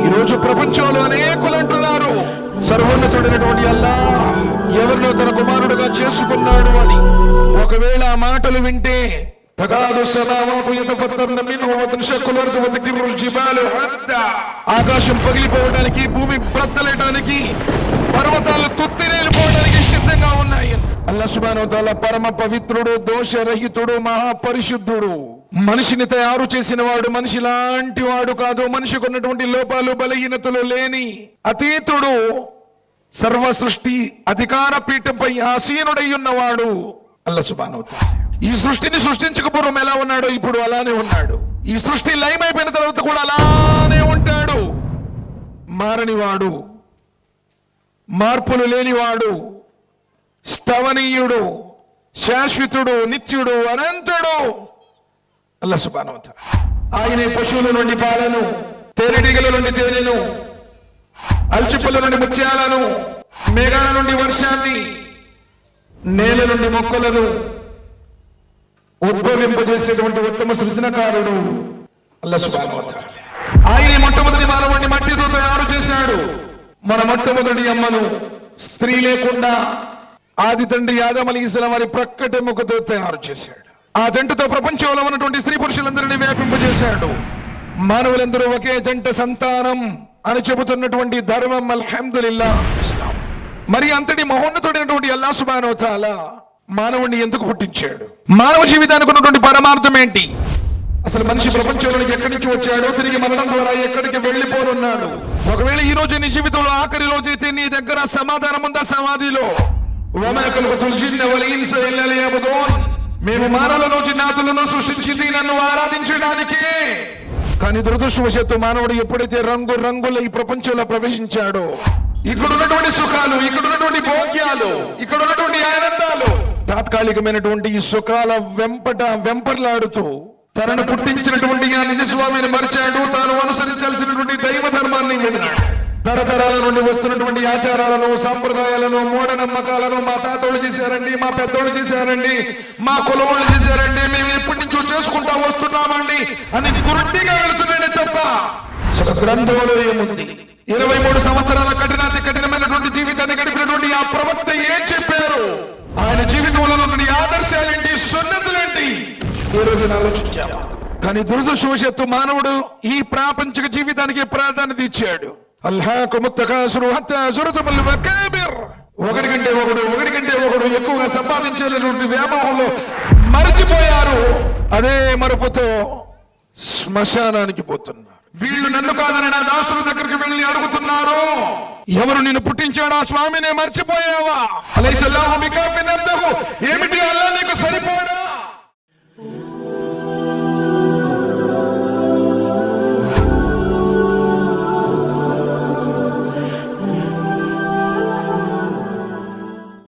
ఈరోజు ప్రపంచంలో అనేకులు అంటున్నారు సర్వోన్నతుడైనటువంటి అల్లా ఎవరినో తన కుమారుడుగా చేసుకున్నాడు అని ఒకవేళ ఆ మాటలు వింటే తగాదు సమావాతు యతఫత్తర్న మిన్హు వ తన్షక్కుల్ జిబాలు హత్తా. ఆకాశం పగిలిపోవడానికి భూమి బ్రద్దలేయడానికి పర్వతాలు తుత్తిరేలిపోవడానికి సిద్ధంగా ఉన్నాయి అల్లా పరమ పవిత్రుడు దోషరహితుడు మహాపరిశుద్ధుడు. మనిషిని తయారు చేసిన వాడు మనిషి లాంటి వాడు కాదు. మనిషికి ఉన్నటువంటి లోపాలు బలహీనతలు లేని అతీతుడు సర్వ సృష్టి అధికార పీఠంపై ఆసీనుడై ఉన్నవాడు అల్ల ఈ సృష్టిని సృష్టించక పూర్వం ఎలా ఉన్నాడో ఇప్పుడు అలానే ఉన్నాడు. ఈ సృష్టి లయమైపోయిన తర్వాత కూడా అలానే ఉంటాడు. మారనివాడు మార్పులు లేనివాడు స్తవనీయుడు శాశ్వతుడు నిత్యుడు అనంతుడు. అల్లా సుబానవత ఆయనే పశువుల నుండి పాలను తేనెటీగల నుండి తేనెను అల్చిప్పల నుండి ముత్యాలను మేఘాల నుండి వర్షాన్ని నేల నుండి మొక్కలను ఉద్భవింపజేసేటువంటి ఉత్తమ సృజనకారుడు అల్లా సుబానవత ఆయనే మొట్టమొదటి మానవుడిని మట్టితో తయారు చేశాడు. మన మొట్టమొదటి అమ్మను స్త్రీ లేకుండా ఆది తండ్రి యాదం అలీ వారి ప్రక్కటి ముఖతో తయారు చేశాడు. ఆ జంటతో ప్రపంచంలో ఉన్నటువంటి స్త్రీ పురుషులందరినీ వ్యాపింపజేశాడు. మానవులందరూ ఒకే జంట సంతానం అని చెబుతున్నటువంటి ధర్మం అల్హమ్దులిల్లా ఇస్లాం. మరి అంతటి మహోన్నతుడైనటువంటి అల్లా సుబానో తాలా మానవుడిని ఎందుకు పుట్టించాడు? మానవ జీవితానికి ఉన్నటువంటి పరమార్థం ఏంటి? అసలు మనిషి ప్రపంచంలోకి ఎక్కడి నుంచి వచ్చాడో? తిరిగి మరణం ద్వారా ఎక్కడికి వెళ్ళిపోనున్నాడు? ఒకవేళ ఈ రోజు నీ జీవితంలో ఆఖరి రోజైతే నీ దగ్గర సమాధానం ఉందా సమాధిలో? وما خلقت الجن వల్ ఇన్స ليعبدون మేము మానవులను జిన్నాతులను సృష్టించింది నన్ను ఆరాధించడానికి. కానీ దురదృష్టవశాత్తు మానవుడు ఎప్పుడైతే రంగు రంగుల ఈ ప్రపంచంలో ప్రవేశించాడో ఇక్కడ ఉన్నటువంటి సుఖాలు ఇక్కడ ఉన్నటువంటి భోగ్యాలు ఇక్కడ ఉన్నటువంటి ఆనందాలు తాత్కాలికమైనటువంటి ఈ సుఖాల వెంపట వెంపర్లాడుతూ తనను పుట్టించినటువంటి ఆ నిజస్వామిని మరిచాడు. తాను అనుసరించాల్సినటువంటి దైవ ధర్మాన్ని విన్నాడు తరతరాల నుండి వస్తున్నటువంటి ఆచారాలను సాంప్రదాయాలను మూఢనమ్మకాలను మా తాతోళ్ళు చేశారండి మా పెద్దోళ్ళు చేశారండి మా కులవాళ్ళు చేశారండి మేము ఎప్పటి నుంచో చేసుకుంటా వస్తున్నామండి అని గురుడిగా వెళుతున్నాడే తప్ప గ్రంథంలో ఏముంది ఇరవై మూడు సంవత్సరాల కఠినాతి కఠినమైనటువంటి జీవితాన్ని గడిపినటువంటి ఆ ప్రవక్త ఏం చెప్పారు? ఆయన జీవితంలో ఆదర్శాలేంటి సున్నతులేంటి? ఈ రోజు ఆలోచించాము కానీ దురదృష్టవశాత్తు మానవుడు ఈ ప్రాపంచిక జీవితానికి ప్రాధాన్యత ఇచ్చాడు. అల్హాకు ఒకటి కంటే ఒకడు ఒకటి కంటే ఒకడు ఎక్కువగా సంపాదించేటటువంటి వ్యామోహంలో మరచిపోయారు. అదే మరపుతో శ్మశానానికి పోతున్నారు. వీళ్ళు నన్ను కాదని నా దాసుల దగ్గరికి వెళ్ళి అడుగుతున్నారు. ఎవరు నిన్ను పుట్టించాడు ఆ స్వామినే మర్చిపోయావా? అలైసల్లాహు ఏమిటి అల్లా నీకు